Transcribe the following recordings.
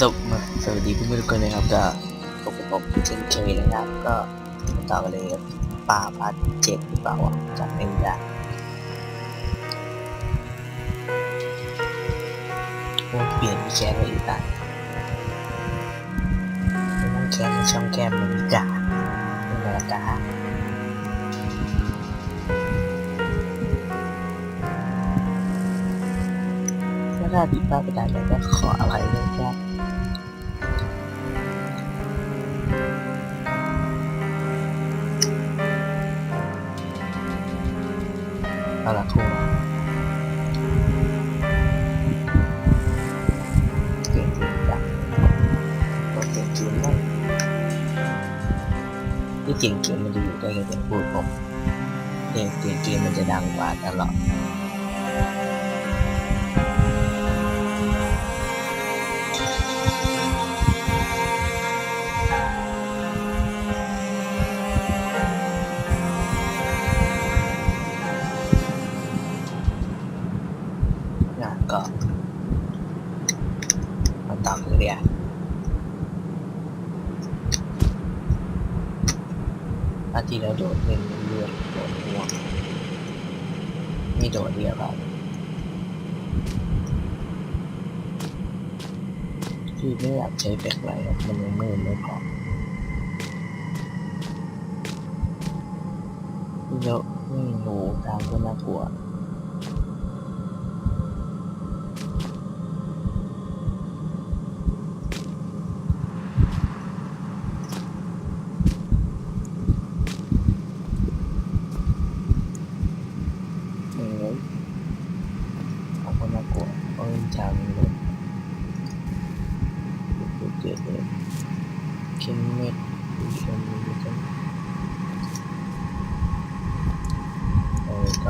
สวัสดีเพื่อนๆทุกคนนะครับก็พบกับผมเช่นเคยนะครับ ก็ต่อกันเลยครับป่าพัดเจ็ดหรือเปล่าจำไม่ได้โอ้เปลี่ยนมีแคสเลยอีกอะไม่ต้องแคสช่องแก้มมันมีกาเป็นนาฬิกาถ้าผิดพลาดไปได้แล้วก็ขออภัยด้วยครับาละทุ่งเก่งจริงจังก็เก่งจริงมากที่จริงเกมมันจะอยู่ได้แค่เป็นพูดผมเกมเกมเกมมันจะดังกว่าตลอด ไม่อยากใช้แฟกไรครับมันยังมืดไม่พอแล้วไม่รู้ทางก็น่ากลัว ก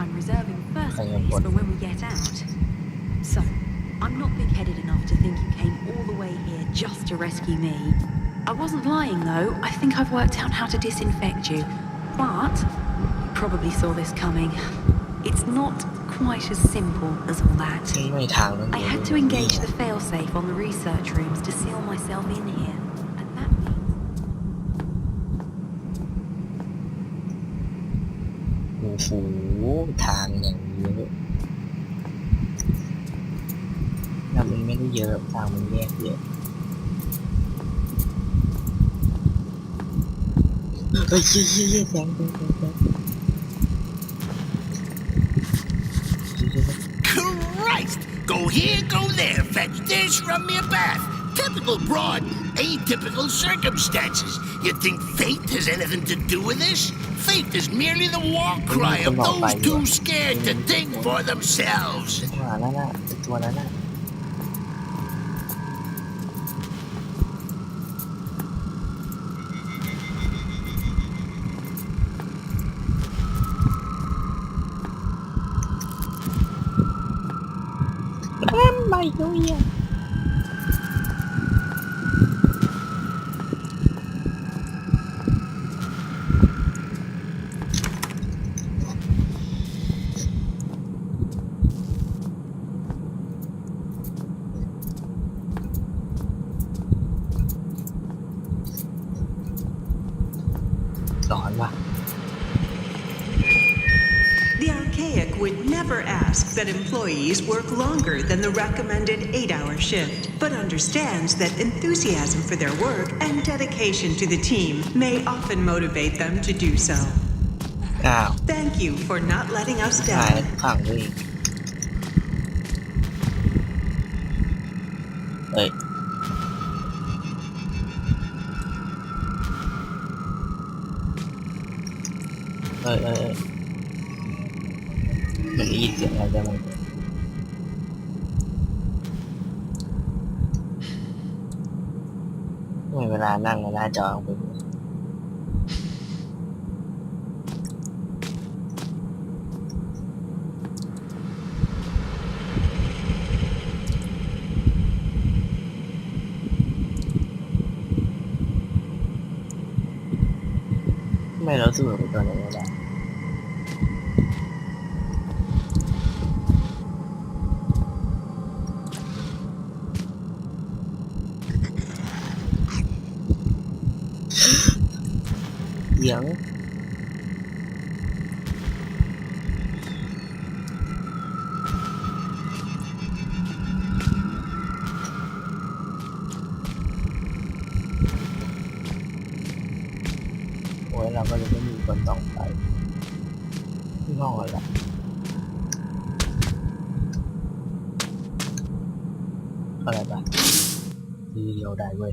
I'm reserving first place for when we get out. So, I'm not big-headed enough to think you came all the way here just to rescue me. I wasn't lying, though. I think I've worked out how to disinfect you. But, you probably saw this coming. It's not quite as simple as all that. I had to engage the failsafe on the research rooms to seal myself in here. ทางอย่างเยอะทางมันไม่ได้เยอะทางมันแยกเยอะเฮ้ยเฮ้ยเฮ้ยแสงแสงแสงแสง Christ! Go here, go there, fetch this, run me a bath. Typical broad, atypical circumstances. You think fate has anything to do with this? Fate is merely the war cry of those too scared to think for themselves. ตัวนั้นน่ะไอ้ตัวนั้นน่ะน้ never asks that employees work longer than the recommended eight hour shift, but understands that enthusiasm for their work and dedication to the team may often motivate them to do so. Ow. Thank you for not letting us down. Right, Wait. Wait, wait, wait. อีกเอ้ยเอ้ยเอ้ยเอ้ยเหมือนได้ยินเสียงอะไรได้มั้งไม่เวลานั่งในหน้าจอของผมไม่เราสู้กับตัวไหนไม่ไโอ้ยเราก็เลยไม่มีคนต้องไปที่ห้องอะไรอะไรปะทีเดียวได้เว้ย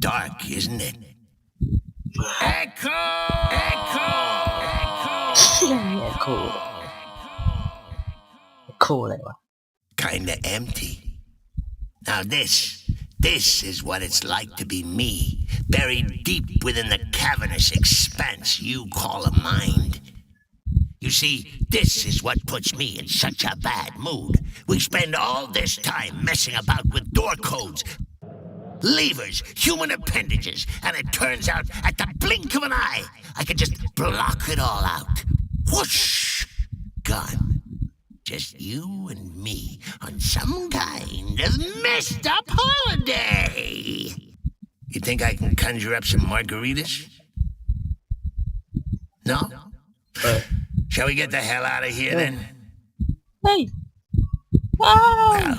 dark, isn't it? Echo! Echo! Echo! cool. Cool. Kinda empty. Now this, this is what it's like to be me, buried deep within the cavernous expanse you call a mind. You see, this is what puts me in such a bad mood. We spend all this time messing about with door codes, levers, human appendages, and it turns out at the blink of an eye, I can just block it all out. Whoosh! Gone. Just you and me on some kind of messed up holiday. You think I can conjure up some margaritas? No? Uh, Shall we get the hell out of here then? Hey. Wow. Well,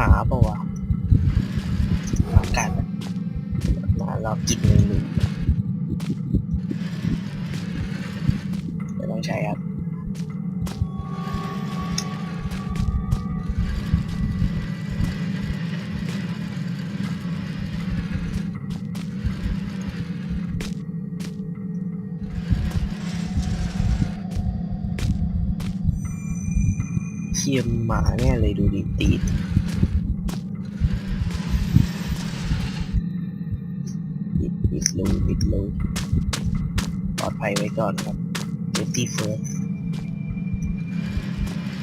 หมาเปล่าวะหมากัดหมาเรากินมือมือไม่ต้องใช้ครับเทียมหมาเนี่ยเลยดูดีตีน ไปไว้ก่อนครับเซฟตี้เฟิร์ส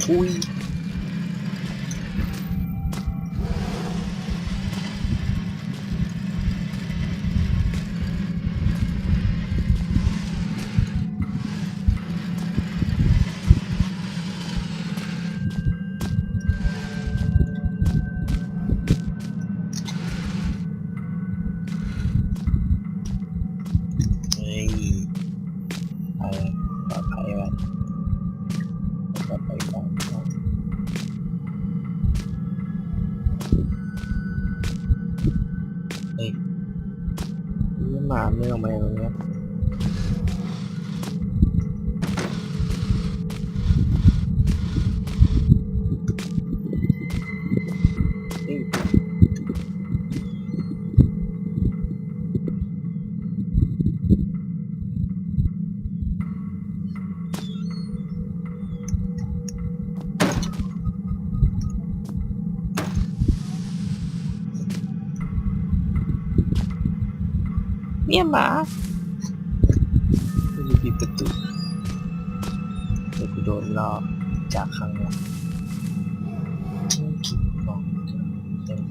ทุย หมาไม่ออกมาอย่างเงี้ย เนี่ยหมาไม่รู้ปิดประตูเดี๋ยวกูโดนล่อจากข้างหลังคิดบอกเต็ม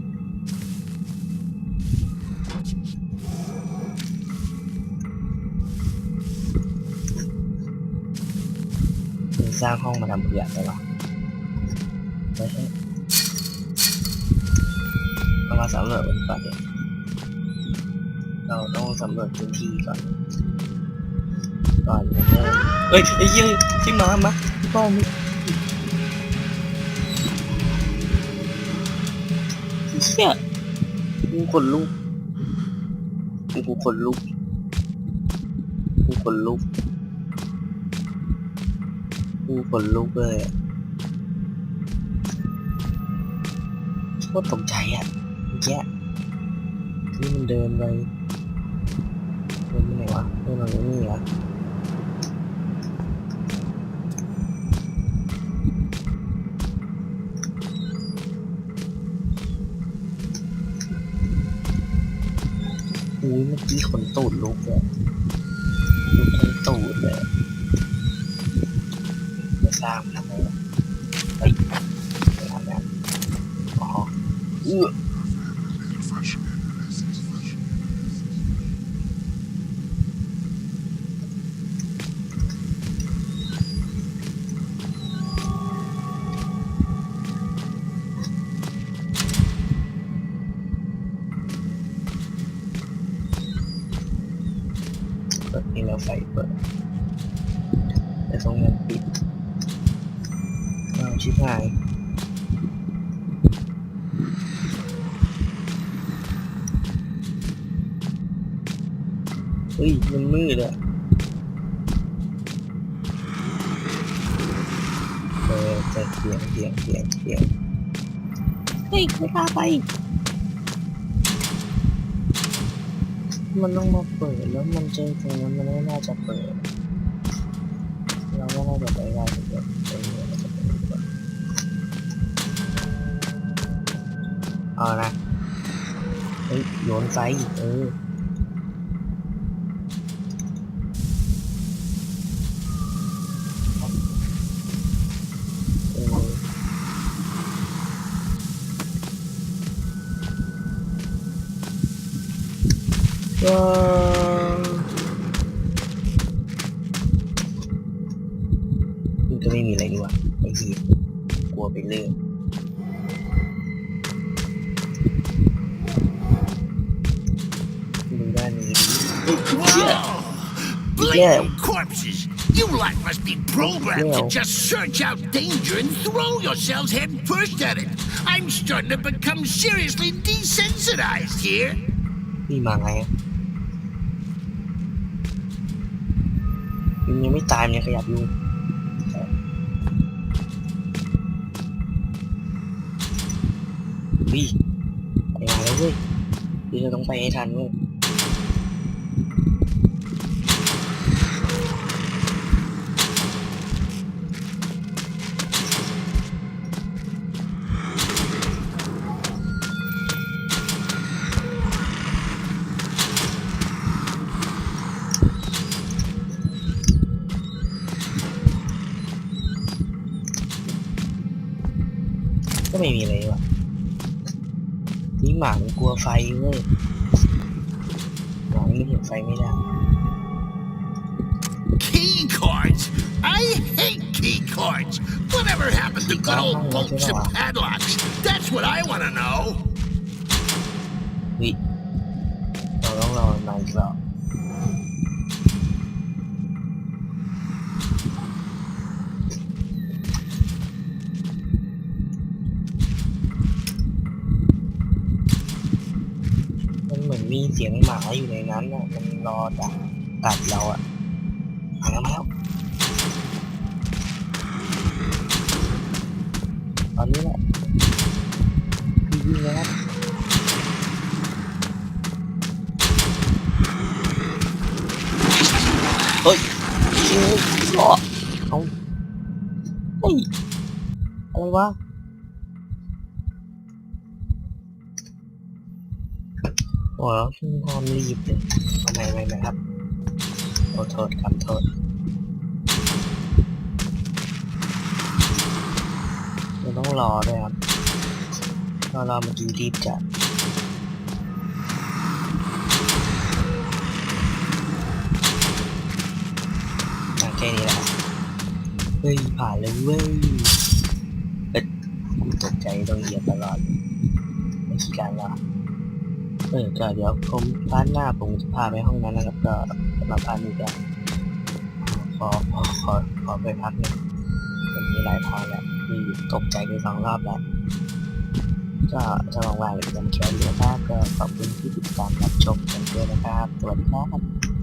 สร้างห้องมาทำเพื่ออะไรวะเฮ้ยเฮ้ยเอามาสำรวจบนก่อนเดี๋ยว เราต้องสำรวจพื้นที่ก่อน ก่อนเริ่มเฮ้ยไอ้เหี้ยที่มามาพ่อมึงไอ้เหี้ยกูขนลุกกูกูขนลุกกูขนลุกกูขนลุกเลยโคตรตกใจอะเมื่อกี้ที่มันเดินไป เดินไปไหนวะเดินมาตรนี้เหรออุ้ยเมื่อกี้ขนตูดลุกเลยลุกทั้งตูดเลยจะสร้างมันทำไมวะเฮ้ยไปทำงานอ๋อเออ เปิดนี่แล้วไฟเปิด แต่ตรงนั้นปิดอ้าชิบหายเฮ้ย มันมืดอะเออแต่เสียงเสียงเสียงเสียงเฮ้ยไม่กล้าไป มันต้องมาเปิดแล้วมันเจอตรงนั้นมันไม่น่าจะเปิด เราก็น่าจะไปได้เดี๋ยวตรงนี้เราจะไปดูก่อนเอานะเฮ้ยโยนไฟเออเอ มันก็ไม่มีอะไรดีวะไอ้เหี้ยกลัวไปเรื่อยดูด้านนี้ดิเฮ้ยเหี้ย Wow! Blatant corpses! You lot must be programmed Yeah. to just search out danger and throw yourselves head first at it. I'm starting to become seriously desensitized here. นี่มาไงอะ มันยังไม่ตายมันยังขยับอยู่วิไปมาแล้วเว้ยพี่จะต้องไปให้ทันเว้ย ไม่มีอะไรวะนี่หมามันกลัวไฟเว้ยหมามันเห็นไฟไม่ได้ Key cards! I hate key cards! Whatever happened to good old bolts and padlocks? That's what I want to know. วิเราต้องรอมันมาอีกรอบ เสียงหมาอยู่ในนั้นน่ะมันรอดักกัดเราอะมาแล้วมาแล้วตอนนี้แหละยิงเลยครับเฮ้ยยิงเลยเหรอเอาเฮ้ยอะไรวะ โอ้แล้วช่างความรีบเลยทำไมไม่นะครับโอ้โทษครับโทษเราต้องรอด้วยครับรอรอเมื่อกี้รีบจัดอะแค่นี้แหละเฮ้ยผ่านเลยเว้ยเอ๊ะกูตกใจต้องเหยียบตลอดไม่คิดการรอ เออก็เดี๋ยวผมพาร์ทหน้าผมจะพาไปห้องนั้นนะครับ ก็มาพาร์ทนี้จะขอขอขอขอไปพักหนึ่งวันนี้หลายทางแล้วมีตกใจไปสองรอบแล้วก็จะว่างๆหรือยังแค่นี้นะครับก็ขอบคุณที่ติดตามรับชมกันด้วยนะครับสวัสดีครับ